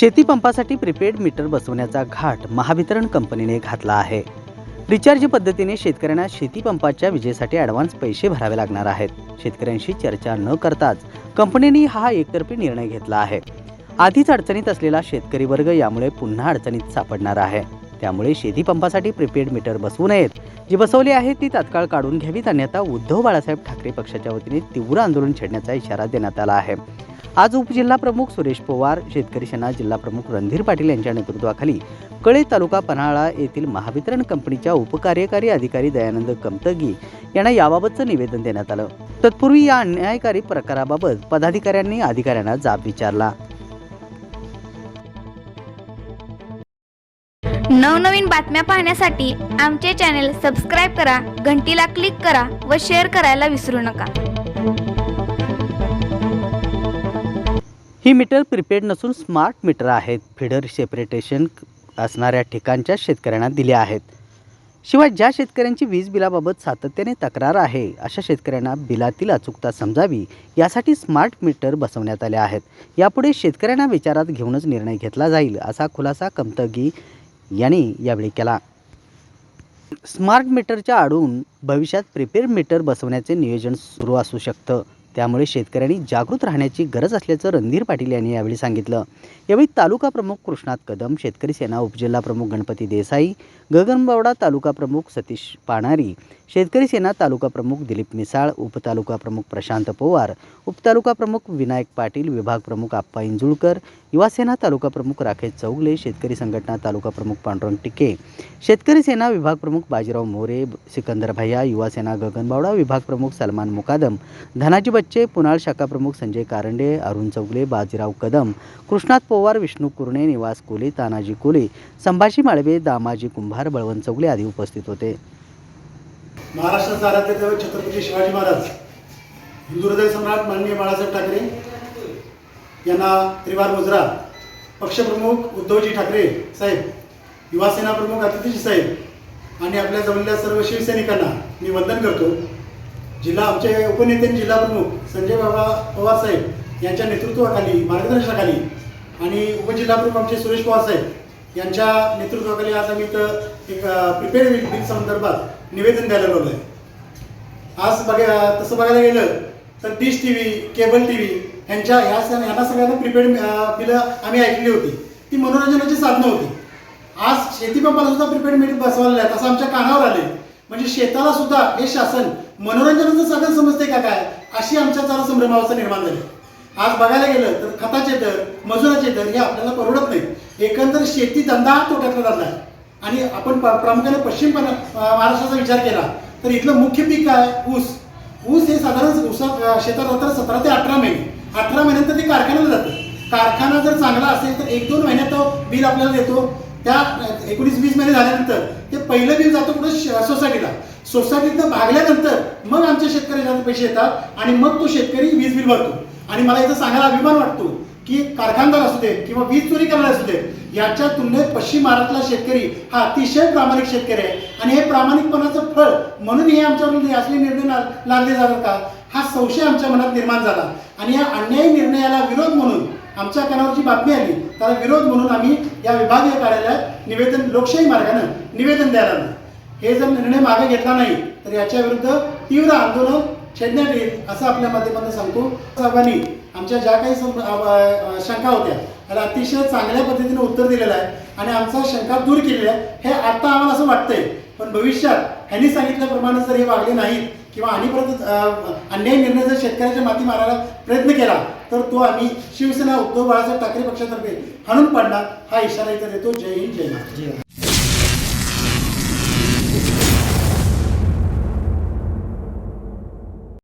शेतीपंपासाठी prepaid meter बसवण्याचा घाट महावितरण कंपनीने घातला आहे. रिचार्ज पद्धतीने शेतकऱ्यांना शेतीपंपाच्या विजेसाठी ॲडव्हान्स पैसे भरावे लागणार आहेत. शेतकऱ्यांशी चर्चा न करताच कंपनीने हा एकतर्फी निर्णय घेतला आहे. आधीच अडचणीत असलेला शेतकरी वर्ग यामुळे पुन्हा अडचणीत सापडणार आहे. त्यामुळे शेतीपंपासाठी प्रीपेड मीटर बसवू नयेत. जी बसवली आहे ती तात्काळ काढून घ्यावीत अन्यथा उद्धव बाळासाहेब ठाकरे पक्षाच्या वतीने तीव्र आंदोलन छेडण्याचा इशारा देण्यात आला आहे. आज उपजिल्हा प्रमुख सुरेश पवार शेतकरी सेना जिल्हा प्रमुख रणधीर पाटील यांच्या नेतृत्वाखाली कळे तालुका पन्हाळा येथील महावितरण कंपनीच्या उपकार्यकारी अधिकारी दयानंद कमतगी यांना याबाबतचं निवेदन देण्यात आलं. तत्पूर्वी या अन्यायकारी प्रकाराबाबत पदाधिकाऱ्यांनी अधिकाऱ्यांना जाब विचारला. नवनवीन बातम्या पाहण्यासाठी आमचे चॅनेल सबस्क्राईब करा घंटीला क्लिक करा व शेअर करायला विसरू नका. ही मीटर प्रिपेड नसून स्मार्ट मीटर आहेत. फिडर सेपरेटेशन असणाऱ्या ठिकाणच्या शेतकऱ्यांना दिल्या आहेत. शिवाय ज्या शेतकऱ्यांची वीज बिलाबाबत सातत्याने तक्रार आहे अशा शेतकऱ्यांना बिलातील अचूकता समजावी यासाठी स्मार्ट मीटर बसवण्यात आले आहेत. यापुढे शेतकऱ्यांना विचारात घेऊनच निर्णय घेतला जाईल असा खुलासा कमतगी यांनी यावेळी केला. स्मार्ट मीटरच्या आडून भविष्यात प्रिपेड मीटर बसवण्याचे नियोजन सुरू असू शकतं. त्यामुळे शेतकऱ्यांनी जागृत राहण्याची गरज असल्याचं रणधीर पाटील यांनी यावेळी सांगितलं. यावेळी तालुका प्रमुख कृष्णात कदम शेतकरी सेना उपजिल्हा प्रमुख गणपती देसाई गगनबावडा तालुका प्रमुख सतीश पाणारी शेतकरी सेना तालुका प्रमुख दिलीप मिसाळ उपतालुका प्रमुख प्रशांत पवार उपतालुका प्रमुख विनायक पाटील विभाग प्रमुख आप्पा इंजुळकर युवासेना तालुका प्रमुख राकेश चौगले शेतकरी संघटना तालुका प्रमुख पांडुरंग टिके शेतकरी सेना विभाग प्रमुख बाजीराव मोरे सिकंदर भैया युवासेना गगनबावडा विभाग प्रमुख सलमान मुकादम धनाजी बच्चे पुनाळ शाखा प्रमुख संजय कारंडे अरुण चौगले बाजीराव कदम कृष्णात पवार विष्णू कुरणे निवास कोले तानाजी कोले संभाजी माळवे दामाजी कुंभार बळवंत चौगले आदी उपस्थित होते. महाराष्ट्राचा आराध्य दैवत छत्रपती शिवाजी महाराज हिंदू हृदय सम्राट माननीय बाळासाहेब ठाकरे यांना त्रिवार मुजरा पक्षप्रमुख उद्धवजी ठाकरे साहेब युवासेना प्रमुख अतिथीजी साहेब आणि आपल्या जवळल्या सर्व शिवसैनिकांना मी वंदन करतो. जिल्हा आमचे उपनेते जिल्हा प्रमुख संजय बाबा पवार साहेब यांच्या नेतृत्वाखाली मार्गदर्शनाखाली आणि उपजिल्हा प्रमुख आमचे सुरेश पवार साहेब यांच्या नेतृत्वाखाली आज आम्ही इथं एक प्रिपेड बिल संदर्भात निवेदन द्यायला लागलो आहे. आज बघा तसं बघायला गेलं तर dish T V cable T V ह्यांच्या ह्या सण ह्यांना सगळ्यांना प्रिपेड बिलं आम्ही ऐकली होती. ती मनोरंजनाची साधनं होती. आज शेतीपंपाला सुद्धा प्रीपेड मीटर बसवायला आहे तसं आमच्या कानावर आले म्हणजे शेताला सुद्धा हे शासन मनोरंजनाचं साधन समजते का काय? अशी आमच्या चाला संभ्रमावस्था निर्माण झाली आज बघायला गेलं तर खताचे दर मजुराचे दर हे आपल्याला परवडत नाही एकंदर शेती धंदा हा तोट्यातला धंदा आहे आणि आपण प- प्रामुख्याने पश्चिम महाराष्ट्राचा विचार केला तर इथलं मुख्य पीक काय? ऊस. ऊस हे साधारण ऊसात शेतात जातात सतरा ते अठरा महिने. अठरा महिन्यात ते कारखान्याला जातं. कारखाना जर चांगला असेल तर एक दोन महिन्यात तो बिल आपल्याला देतो. त्या एकोणीस वीस महिने झाल्यानंतर ते पहिलं बिल जातं कुठं? श- सोसायटीला. सोसायटीतनं भागल्यानंतर मग आमच्या शेतकऱ्याच्या पैसे येतात आणि मग तो शेतकरी वीज बिल भरतो. आणि मला इथं सांगायला अभिमान वाटतो की कारखानदार असू दे किंवा वीज चोरी करणारे असू दे याच्या तुलनेत पश्चिम महाराष्ट्रातला शेतकरी हा अतिशय प्रामाणिक शेतकरी आहे. आणि हे प्रामाणिकपणाचं फळ म्हणून हे आमच्यावर असले निर्णय लागले जातात का? हा संशय आमच्या मनात निर्माण झाला. आणि या अन्यायी निर्णयाला विरोध म्हणून आमच्या कानावरची बातमी आली. त्याला विरोध म्हणून आम्ही या विभागीय कार्यालयात निवेदन लोकशाही मार्गानं निवेदन द्यायला हे जर निर्णय मागे घेतला नाही तर याच्या विरुद्ध तीव्र आंदोलन छेडण्यात येईल असं आपल्या माध्यमातून सांगतो. सर्वांनी आमच्या ज्या काही शंका होत्या त्याला अतिशय चांगल्या पद्धतीने उत्तर दिलेलं आहे आणि आमचा शंका दूर केलेली आहे हे आता आम्हाला असं वाटतंय पण भविष्यात ह्यांनी सांगितल्याप्रमाणे जर हे वागले नाहीत किंवा आणि परत अन्याय निर्णय जर शेतकऱ्याच्या माती मारायला प्रयत्न केला तर तो आम्ही शिवसेना उद्धव बाळासाहेब ठाकरे पक्षातर्फे हाणून पाडणार हा इशारा इथं देतो. जय हिंद जय महाराष्ट्र.